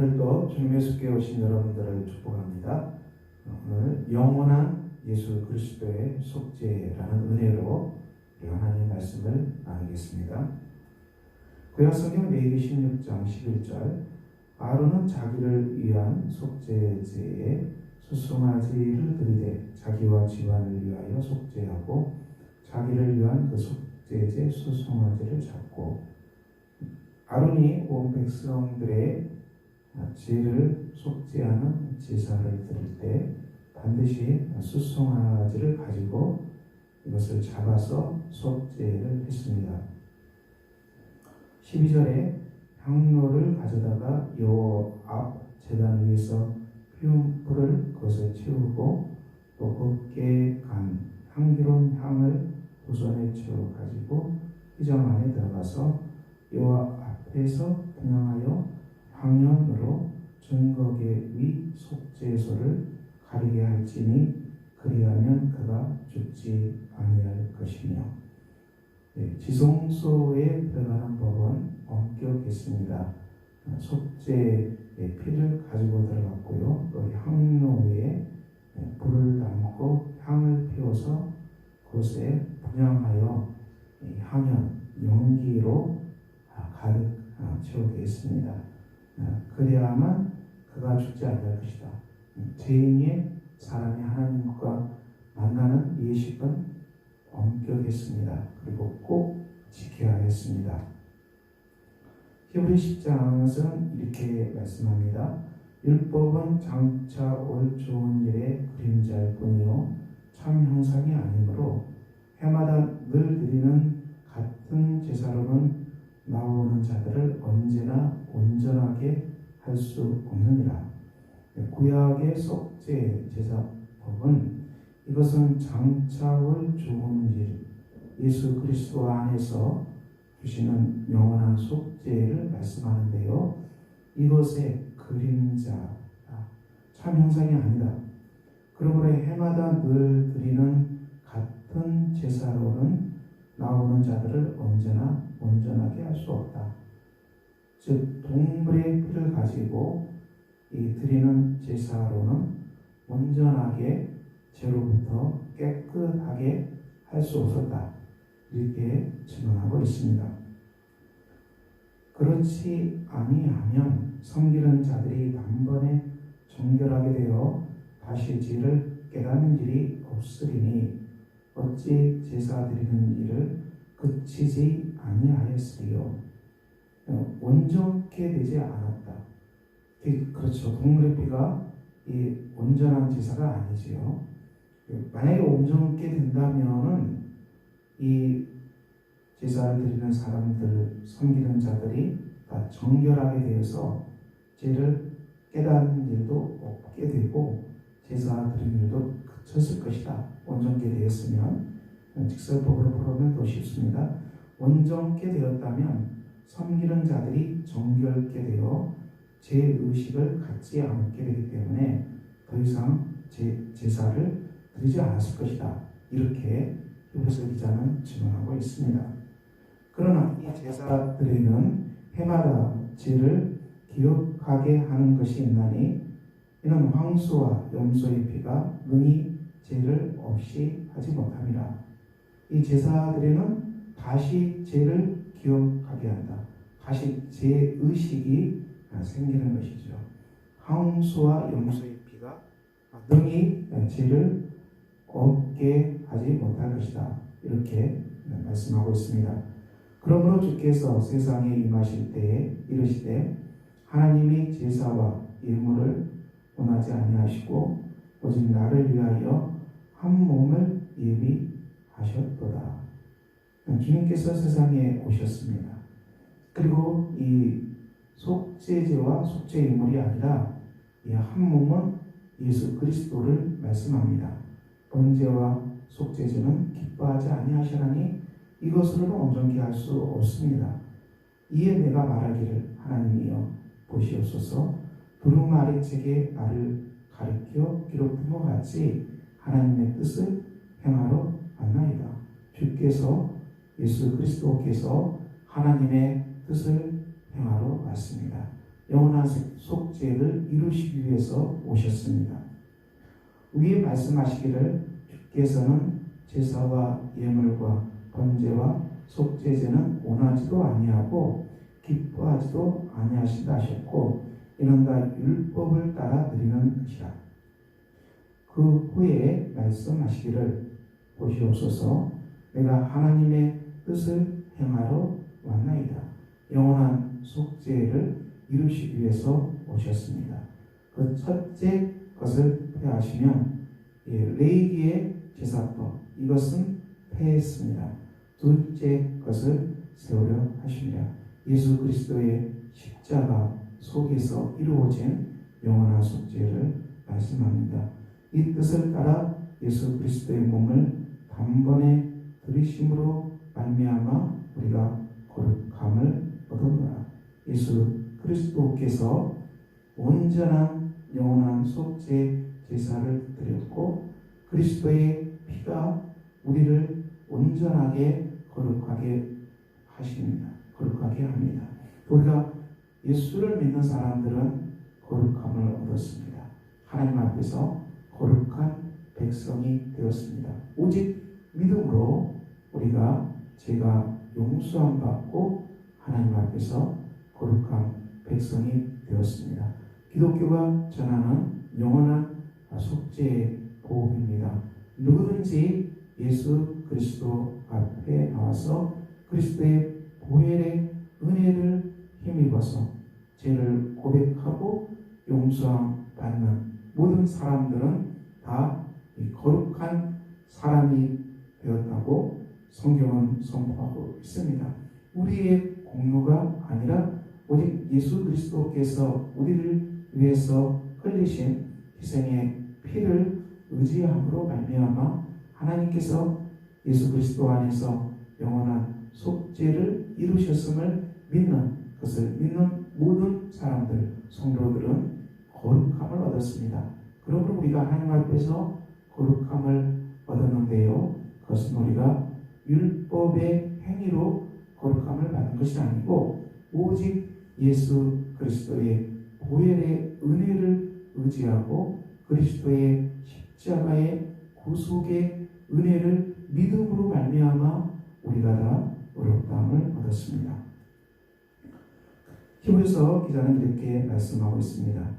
오늘도 주님의 숙에 오신 여러분들을 축복합니다. 오늘 영원한 예수 그리스도의 속죄라는 은혜로 하나님 말씀을 나누겠습니다. 구약성경 레위기 16장 11절 아론은 자기를 위한 속죄제에 수송아지를 들이되 자기와 집안을 위하여 속죄하고 자기를 위한 그 속죄제 수송아지를 잡고 아론이 온 백성들의 죄를 속죄하는 제사를 드릴 때 반드시 수송아지를 가지고 이것을 잡아서 속죄를 했습니다. 12절에 향로를 가져다가 여호와 앞 제단 위에서 피운 불을 그것에 채우고 또 곱게 간 향기로운 향을 도선에 채워 가지고 회장 안에 들어가서 여호와 앞에서 분양하여 황연으로 증거계 위 속죄소를 가리게 할지니 그리하면 그가 죽지 아니할 것이며 네, 지성소에 들어가는 법은 엄격했습니다. 속죄의 피를 가지고 들어갔고요. 또 향로에 불을 담고 향을 피워서 그곳에 분양하여 향연, 연기로 가득 채우게 했습니다. 그래야만 그가 죽지 않을 것이다. 죄인이 사람이 하나님과 만나는 예식은 엄격했습니다. 그리고 꼭 지켜야 했습니다. 히브리 10장은 이렇게 말씀합니다. 율법은 장차 올 좋은 일의 그림자일 뿐이요 참 형상이 아니므로 해마다 늘 드리는 같은 제사로는 나오는 자들을 언제나 온전하게 할 수 없느니라. 구약의 속죄 제사법은 이것은 장차올 좋은 일, 예수 그리스도 안에서 주시는 영원한 속죄를 말씀하는데요. 이것의 그림자, 참 형상이 아니다. 그러므로 해마다 늘 드리는 같은 제사로는 나오는 자들을 언제나 온전하게 할 수 없다. 즉 동물의 피를 가지고 이 드리는 제사로는 온전하게 죄로부터 깨끗하게 할 수 없었다. 이렇게 증언하고 있습니다. 그렇지 아니하면 섬기는 자들이 단번에 정결하게 되어 다시 죄를 깨닫는 일이 없으리니 어찌 제사 드리는 일을 그치지 아니하였으리요 온전케 되지 않았다. 그렇죠. 동물의 피가 이 온전한 제사가 아니지요. 만약에 온전케 된다면은 이 제사를 드리는 사람들, 섬기는 자들이 다 정결하게 되어서 죄를 깨닫는 일도 없게 되고 제사 드리는 일도 그쳤을 것이다. 온전케 되었으면 직설법으로 풀어보면 더 쉽습니다. 온전케 되었다면 섬기는 자들이 정결케 되어 제 의식을 갖지 않게 되기 때문에 더 이상 제, 제사를 드리지 않았을 것이다. 이렇게 히브리서 기자는 증언하고 있습니다. 그러나 이 제사들에는 해마다 죄를 기억하게 하는 것이 있나니 이는 황소와 염소의 피가 능히 죄를 없이 하지 못함이라. 이 제사들에는 다시 죄를 기억하게 한다. 다시 제 의식이 생기는 것이죠. 황소와 염소의 피가 능히 죄를 없게 하지 못할 것이다. 이렇게 말씀하고 있습니다. 그러므로 주께서 세상에 임하실 때에 이르시되 하나님이 제사와 예물을 원하지 아니하시고 오직 나를 위하여 한 몸을 예비하셨도다. 주님께서 세상에 오셨습니다. 그리고 이 속죄제와 속죄 예물이 아니라 이 한 몸은 예수 그리스도를 말씀합니다. 번제와 속죄제는 기뻐하지 아니하시나니 이것으로는 온전케 할수 없습니다. 이에 내가 말하기를 하나님이여 보시옵소서 두루마리 책에 나를 가르켜 기록한 것 같이 하나님의 뜻을 행하러 왔나이다. 주께서 예수 그리스도께서 하나님의 뜻을 행하러 왔습니다. 영원한 속죄를 이루시기 위해서 오셨습니다. 위에 말씀하시기를 주께서는 제사와 예물과 번제와 속죄제는 원하지도 아니하고 기뻐하지도 아니하신다 하셨고 이는 다 율법을 따라 드리는 것이라. 그 후에 말씀하시기를 보시옵소서 내가 하나님의 뜻을 행하러 왔나이다. 영원한 속죄를 이루시기 위해서 오셨습니다. 그 첫째 것을 폐하시면 예, 레이기의 제사법 이것은 폐했습니다. 둘째 것을 세우려 하십니다. 예수 그리스도의 십자가 속에서 이루어진 영원한 속죄를 말씀합니다. 이 뜻을 따라 예수 그리스도의 몸을 단번에 들이심으로 말미암아 우리가 거룩함을 얻었노라. 예수 그리스도께서 온전한 영원한 속죄 제사를 드렸고 그리스도의 피가 우리를 온전하게 거룩하게 하십니다. 거룩하게 합니다. 우리가 예수를 믿는 사람들은 거룩함을 얻었습니다. 하나님 앞에서 거룩한 백성이 되었습니다. 오직 믿음으로 우리가 제가 용서함 받고 하나님 앞에서 거룩한 백성이 되었습니다. 기독교가 전하는 영원한 속죄의 보험입니다. 누구든지 예수 그리스도 앞에 나와서 그리스도의 보혈의 은혜를 힘입어서 죄를 고백하고 용서함 받는 모든 사람들은 다 거룩한 사람이 되었다고 성경은 선포하고 있습니다. 우리의 공로가 아니라 오직 예수 그리스도께서 우리를 위해서 흘리신 희생의 피를 의지함으로 말미암아 하나님께서 예수 그리스도 안에서 영원한 속죄를 이루셨음을 믿는 것을 믿는 모든 사람들 성도들은 거룩함을 얻었습니다. 그러므로 우리가 하나님 앞에서 거룩함을 얻었는데요. 그것은 우리가 율법의 행위로 거룩함을 받는 것이 아니고 오직 예수 그리스도의 보혈의 은혜를 의지하고 그리스도의 십자가의 구속의 은혜를 믿음으로 말미암아 우리가 다 어렵다함을 얻었습니다. 히브리서 기자는 이렇게 말씀하고 있습니다.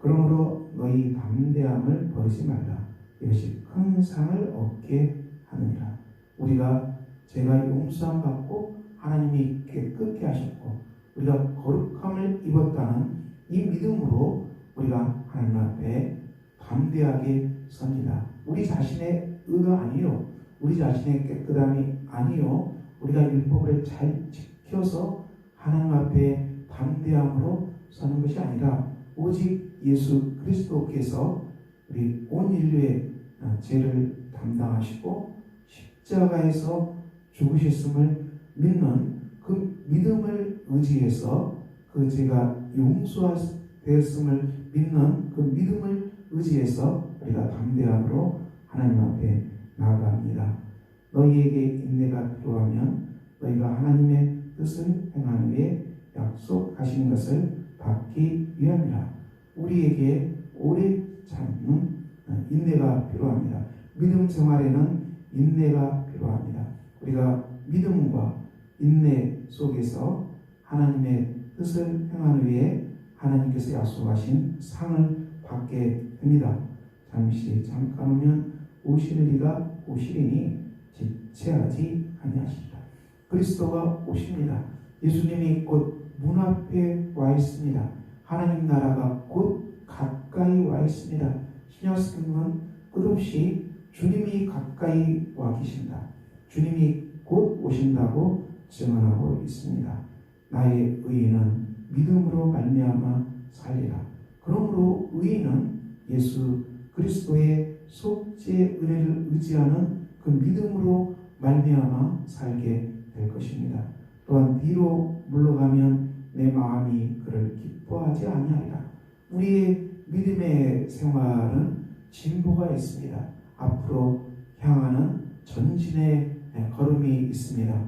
그러므로 너희 담대함을 버리지 말라. 이것이 큰 상을 얻게 하느니라. 우리가 제가 용서함 받고 하나님이 깨끗게 하셨고 우리가 거룩함을 입었다는 이 믿음으로 우리가 하나님 앞에 담대하게 섭니다. 우리 자신의 의가 아니요. 우리 자신의 깨끗함이 아니요. 우리가 율법을 잘 지켜서 하나님 앞에 담대함으로 서는 것이 아니라 오직 예수 그리스도께서 우리 온 인류의 죄를 담당하시고 십자가에서 죽으셨음을 믿는 그 믿음을 의지해서 그 죄가 용서되었음을 믿는 그 믿음을 의지해서 우리가 담대함으로 하나님 앞에 나아갑니다. 너희에게 인내가 필요하면 너희가 하나님의 뜻을 행하는 후에 약속하신 것을 받기 위함이라. 우리에게 오래 참는 인내가 필요합니다. 믿음 생활에는 인내가 필요합니다. 우리가 믿음과 인내 속에서 하나님의 뜻을 행하는 후에 하나님께서 약속하신 상을 받게 됩니다. 잠시 잠깐 오면 오실 이가 오시리니 지체하지 아니하시리라. 그리스도가 오십니다. 예수님이 곧 문 앞에 와 있습니다. 하나님 나라가 곧 가까이 와 있습니다. 신약성경은 끝없이 주님이 가까이 와 계신다. 주님이 곧 오신다고 증언하고 있습니다. 나의 의인은 믿음으로 말미암아 살리라. 그러므로 의인은 예수 그리스도의 속죄 은혜를 의지하는 그 믿음으로 말미암아 살게 될 것입니다. 또한 뒤로 물러가면 내 마음이 그를 기뻐하지 아니하리라. 우리의 믿음의 생활은 진보가 있습니다. 앞으로 향하는 전진의 걸음이 있습니다.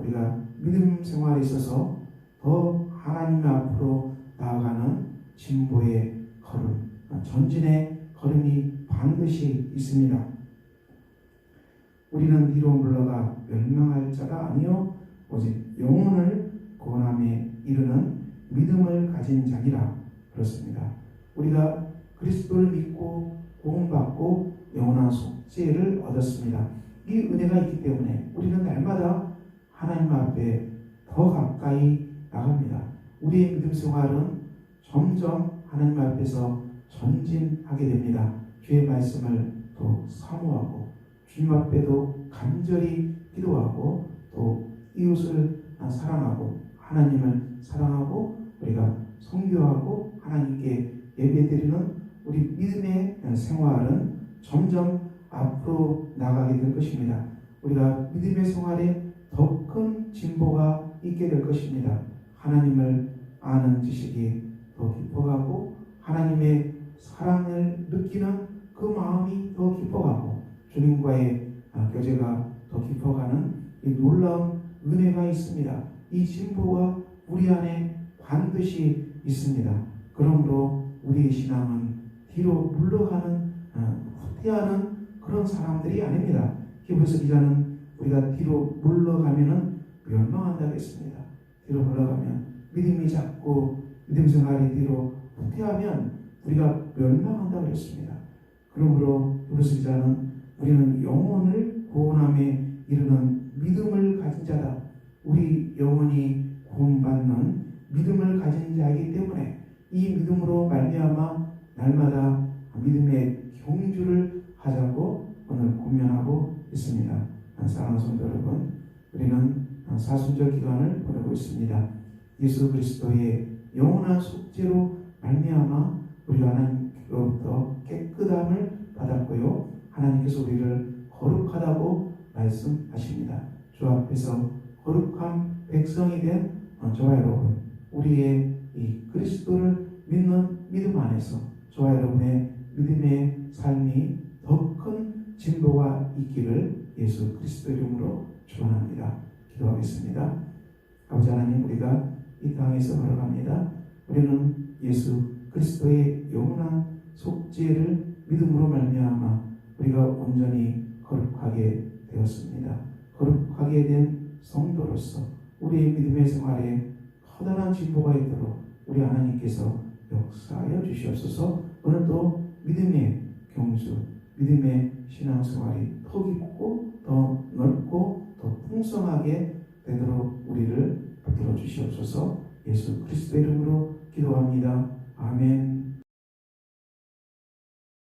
우리가 믿음 생활에 있어서 더 하나님 앞으로 나아가는 진보의 걸음, 전진의 걸음이 반드시 있습니다. 우리는 뒤로 물러가 멸망할 자가 아니요 오직 영혼을 구원함에 이르는 믿음을 가진 자니라 그렇습니다. 우리가 그리스도를 믿고 구원받고 영원한 속죄를 얻었습니다. 이 은혜가 있기 때문에 우리는 날마다 하나님 앞에 더 가까이 나갑니다. 우리의 믿음 생활은 점점 하나님 앞에서 전진하게 됩니다. 주의 말씀을 더 사모하고 주님 앞에도 간절히 기도하고 또 이웃을 사랑하고 하나님을 사랑하고 우리가 성교하고 하나님께 예배드리는 우리 믿음의 생활은 점점 앞으로 나가게 될 것입니다. 우리가 믿음의 생활에 더 큰 진보가 있게 될 것입니다. 하나님을 아는 지식이 더 깊어가고 하나님의 사랑을 느끼는 그 마음이 더 깊어가고 주님과의 교제가 더 깊어가는 이 놀라운 은혜가 있습니다. 이 진보가 우리 안에 반드시 있습니다. 그러므로 우리의 신앙은 뒤로 물러가는 후퇴하는 그런 사람들이 아닙니다. 히브리서 기자는 우리가 뒤로 물러가면은 멸망한다고 했습니다. 뒤로 물러가면 믿음이 작고 믿음 생활이 뒤로 후퇴하면 우리가 멸망한다고 했습니다. 그러므로 히브리서 기자는 우리는 영혼을 구원함에 이르는 믿음을 가진 자다. 우리 영혼이 구원받는 믿음을 가진 자이기 때문에 이 믿음으로 말미암아 날마다 믿음의 경주를 고면하고 있습니다. 사랑하는 성도 여러분, 우리는 사순절 기간을 보내고 있습니다. 예수 그리스도의 영원한 속죄로 말미암아 우리가 하나님께로부터 깨끗함을 받았고요. 하나님께서 우리를 거룩하다고 말씀하십니다. 주 앞에서 거룩한 백성이 된 저와 여러분, 우리의 이 그리스도를 믿는 믿음 안에서 저와 여러분의 믿음의 삶이 더 큰 진보가 있기를 예수 그리스도 이름으로 축원합니다. 기도하겠습니다. 아버지 하나님 우리가 이 땅에서 걸어갑니다. 우리는 예수 그리스도의 영원한 속죄를 믿음으로 말미암아 우리가 온전히 거룩하게 되었습니다. 거룩하게 된 성도로서 우리의 믿음의 생활에 커다란 진보가 있도록 우리 하나님께서 역사하여 주시옵소서 오늘도 믿음의 경주, 믿음의 신앙생활이 더 깊고 더 넓고 더 풍성하게 되도록 우리를 붙들어 주시옵소서 예수 그리스도 이름으로 기도합니다. 아멘.